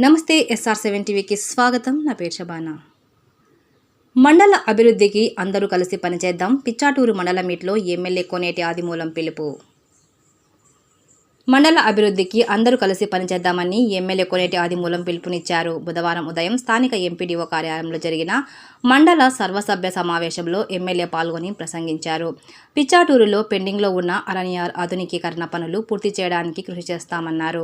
నమస్తే SR seven టీవీకి స్వాగతం. నా పేరు షబానా. మండల అభివృద్ధికి అందరూ కలిసి పనిచేద్దాం. పిచ్చాటూరు మండల మీట్లో ఎమ్మెల్యే కోనేటి ఆదిమూలం పిలుపు. మండల అభివృద్ధికి అందరూ కలిసి పనిచేద్దామని ఎమ్మెల్యే కొనేటి ఆదిమూలం పిలుపునిచ్చారు. బుధవారం ఉదయం స్థానిక ఎంపీడీఓ కార్యాలయంలో జరిగిన మండల సర్వసభ్య సమావేశంలో ఎమ్మెల్యే పాల్గొని ప్రసంగించారు. పిచ్చాటూరులో పెండింగ్లో ఉన్న అరణ్యార్ ఆధునికీకరణ పనులు పూర్తి చేయడానికి కృషి చేస్తామన్నారు.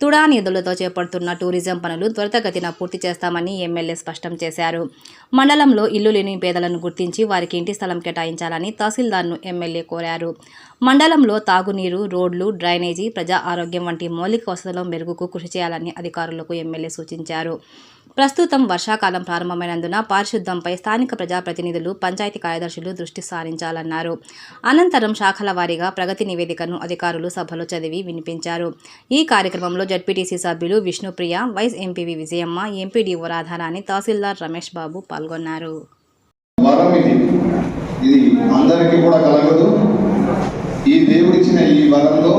తుడా నిధులతో చేపడుతున్న టూరిజం పనులు త్వరితగతిన పూర్తి చేస్తామని ఎమ్మెల్యే స్పష్టం చేశారు. మండలంలో ఇల్లు లేని పేదలను గుర్తించి వారికి ఇంటి స్థలం కేటాయించాలని తహసీల్దార్ను ఎమ్మెల్యే కోరారు. మండలంలో తాగునీరు రోడ్లు డ్రైనేజీ ప్రజా ఆరోగ్యం వంటి మౌలిక వసతుల మెరుగుకు కృషి చేయాలని అధికారులకు ఎమ్మెల్యే సూచించారు. ప్రస్తుతం వర్షాకాలం ప్రారంభమైనందున పారిశుద్ధ్యంపై స్థానిక ప్రజాప్రతినిధులు పంచాయతీ కార్యదర్శులు దృష్టి సారించాలన్నారు. అనంతరం శాఖల వారీగా ప్రగతి నివేదికను అధికారులు సభలో చదివి వినిపించారు. ఈ కార్యక్రమంలో జడ్పీటీసీ సభ్యులు Vishnupriya vice MPV Vijayamma MPDO Radharani tahsildar Ramesh Babu పాల్గొన్నారు. ఇది అందరికీ కూడా కలగదు. ఈ దేవుడిచ్చిన ఈ వరంలో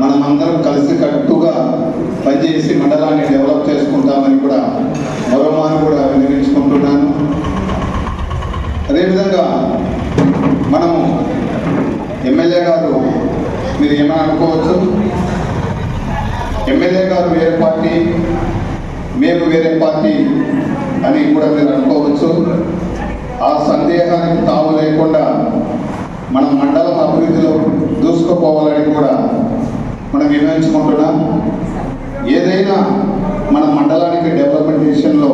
మనం అందరం కలిసి కట్టుగా పనిచేసి మండలాన్ని డెవలప్ చేసుకుంటామని కూడా మరోమాను కూడా వినియోగించుకుంటున్నాను. అదేవిధంగా మనము ఎమ్మెల్యే గారు మీరు ఏమైనా అనుకోవచ్చు? ఎమ్మెల్యే గారు వేరే పార్టీ మేము వేరే పార్టీ అని కూడా మీరు అనుకోవచ్చు. ఆ సందేహానికి తావు లేకుండా మన మండలం అభివృద్ధిలో దూసుకుపోవాలని కూడా మనం నిర్ణయించుకుంటున్నాం. ఏదైనా మన మండలానికి డెవలప్మెంట్ విషయంలో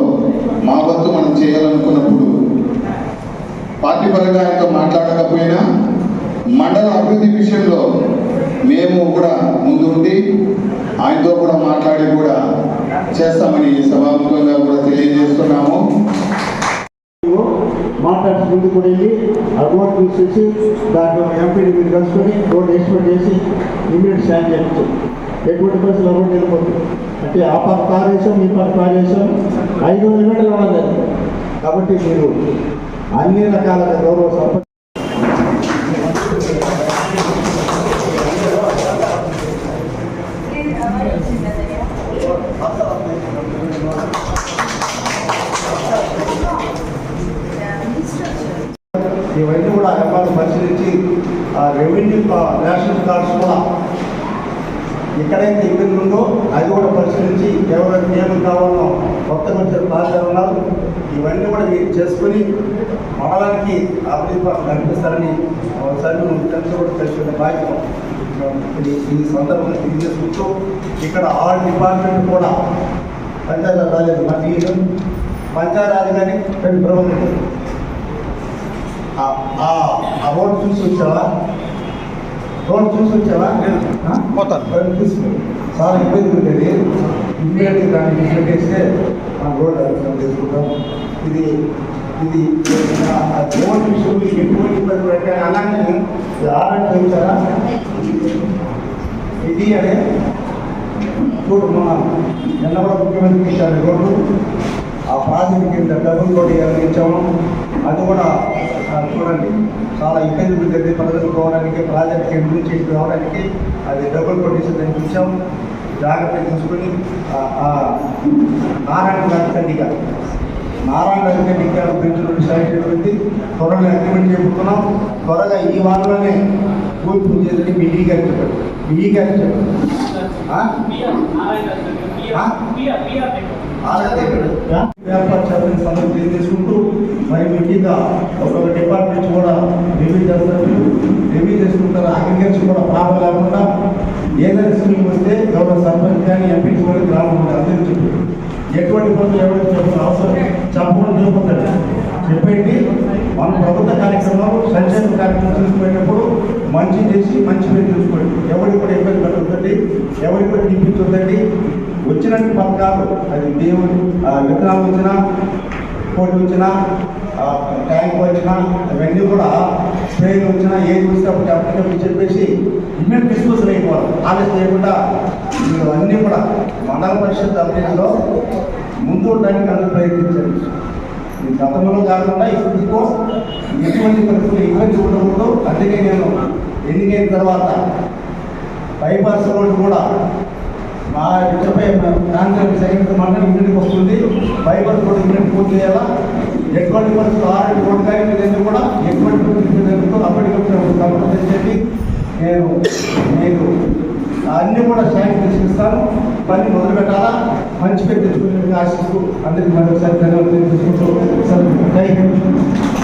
మా వంతు మనం చేయాలనుకున్నప్పుడు పార్టీ పరంగా ఆయనతో మాట్లాడకపోయినా మండల అభివృద్ధి విషయంలో మేము కూడా ముందు ఉండి ఆయనతో కూడా మాట్లాడి కూడా చేస్తామని సభాముఖంగా కూడా తెలియజేస్తున్నాము. మాట్లాడి ముందు కూడా వెళ్ళి ఆ రోడ్ తీసేసి దాంట్లో ఎంపీని మీరు కలుసుకొని రోడ్ ఎక్స్పెక్ట్ చేసి ఇమీడియట్ స్టాండ్ చేయొచ్చు ఎటువంటి పరిస్థితులు రోడ్ వెళ్ళిపోతుంది. అంటే ఆ పక్క కార్ వేసాం ఈ పక్క కార్ వేసాం ఐదు వందల మీటర్లు ఉన్నది కాబట్టి మీరు అన్ని రకాల గౌరవ సంపద ఇవన్నీ కూడా ఎంఆర్ఓ పరిశీలించి ఆ రెవెన్యూ నేషనల్ కార్డ్స్ కూడా ఎక్కడైతే ఇబ్బంది ఉందో అది కూడా పరిశీలించి ఎవరైతే ఏమి కావాలో కొత్త వచ్చిన బాధ్యత ఉన్నారు ఇవన్నీ కూడా మీరు చేసుకొని మండలానికి అభివృద్ధి కనిపిస్తారని ఒకసారి కలిసి కూడా తెలుసుకునే బాధ్యత ఈ సందర్భంగా తెలియజేసుకుంటూ ఇక్కడ ఆల్ డిపార్ట్మెంట్ కూడా పంచాయతీ రాలేదు మరి పంచాయతీ కానీ రెండు ప్రభుత్వం ఆ- రోడ్ చూసి వచ్చావా రోడ్ చూసి వచ్చావా చూసి. చాలా ఇబ్బంది ఉండేది ఇమ్మీడియట్గా దాన్ని తీసుకెట్టేస్తే ఆ రోడ్ అర్థం చేసుకుంటాం. ఇది ఇది రోడ్ మీకు ఎటువంటి ఇబ్బంది పడితే అలాగే ఆర్డర్ వచ్చారా ఇది అనే చూడు మన కూడా ముఖ్యమంత్రి ఇచ్చారు రోడ్డు. ఆ ప్రాజెక్ట్ కింద డబుల్ రోడ్ ఇచ్చాము అది కూడా చూడండి. చాలా ఇబ్బంది ఉంటుంది ప్రజలు పోవడానికి ప్రాజెక్ట్ కింద నుంచి రావడానికి అది డబుల్ రోడ్ ఇస్తుందని చూసాం జాగ్రత్త తీసుకొని ఆ- ఆ నారాయణ గారి గారు నారాయణ గారి గారు బ్రిడ్జ్ అగ్రిమెంట్ చెబుతున్నాం త్వరగా ఈ వారంలోనే పూర్తి పూజ చేసి మీ ఈ గారికి చెప్పండి మీ ఈ గారికి చెప్పండి ఆ? ఆ? ఏర్పాటు చేయాలని తెలియజేసుకుంటూ మరి మీ మీద ఒక్కొక్క డిపార్ట్మెంట్స్ కూడా రివ్యూ చేస్తారు. రివ్యూ చేసుకుంటారు. అగ్రికల్చర్ కూడా ప్రాబ్లం లేకుండా ఏదైనా స్కీమ్ వస్తే గవర్నమెంట్ సర్పంచ్ కానీ ఎంపీ కూడా గ్రామ ఎటువంటి ఎవరు చెప్పిన అవసరం చెప్పడం చూపుతాడు చెప్పండి మన ప్రభుత్వ కార్యక్రమం సంక్షేమ కార్యక్రమం తీసుకునేటప్పుడు మంచి చేసి మంచి పేరు చూసుకోండి. ఎవరికి కూడా ఇబ్బంది పెట్టద్దండి ఎవరికి కూడా నిప్పించొద్దండి వచ్చినట్టు పథకాలు అది దేవుడు విత్తనాలు వచ్చినా కోటి వచ్చినా ట్యాంక్ వచ్చినా అవన్నీ కూడా స్ప్రేలు వచ్చినా ఏది వచ్చినప్పుడు అప్పటికప్పుడు చెప్పేసి ఇమ్మీడియట్ డిస్పోజల్ అయిపోవాలి. ఆలస్యం చేయకుండా మీరు అన్నీ కూడా మండల పరిషత్ అభివృద్ధిలో ముందు అందరూ ప్రయత్నించారు ఈ గతంలో కాకుండా ఇప్పటికో ఎటువంటి పరిస్థితులు ఇబ్బంది ఉండకూడదు. అందుకే నేను ఎన్నికైన తర్వాత బైపాస్ రోడ్డు కూడా మా ఇష్టపై కాంట్రాక్ట్ సైనిక మండలం ఇంటికి వస్తుంది. బైపాస్ కూడా ఇంటికి పూర్తి చేయాలా? ఎటువంటి పరిస్థితులు ఆరు కొట్టాయి కూడా ఎటువంటి పరిస్థితులు అప్పటికప్పుడు కంపల్సరీ చెప్పి నేను నేను అన్నీ కూడా శాంక్షన్ ఇస్తాను పని మొదలు పెట్టాలా మంచి పెట్టి ఆశిస్తూ అందరికీ మరొకసారి ధన్యవాదాలు తెలుసుకుంటూ జై హింద్.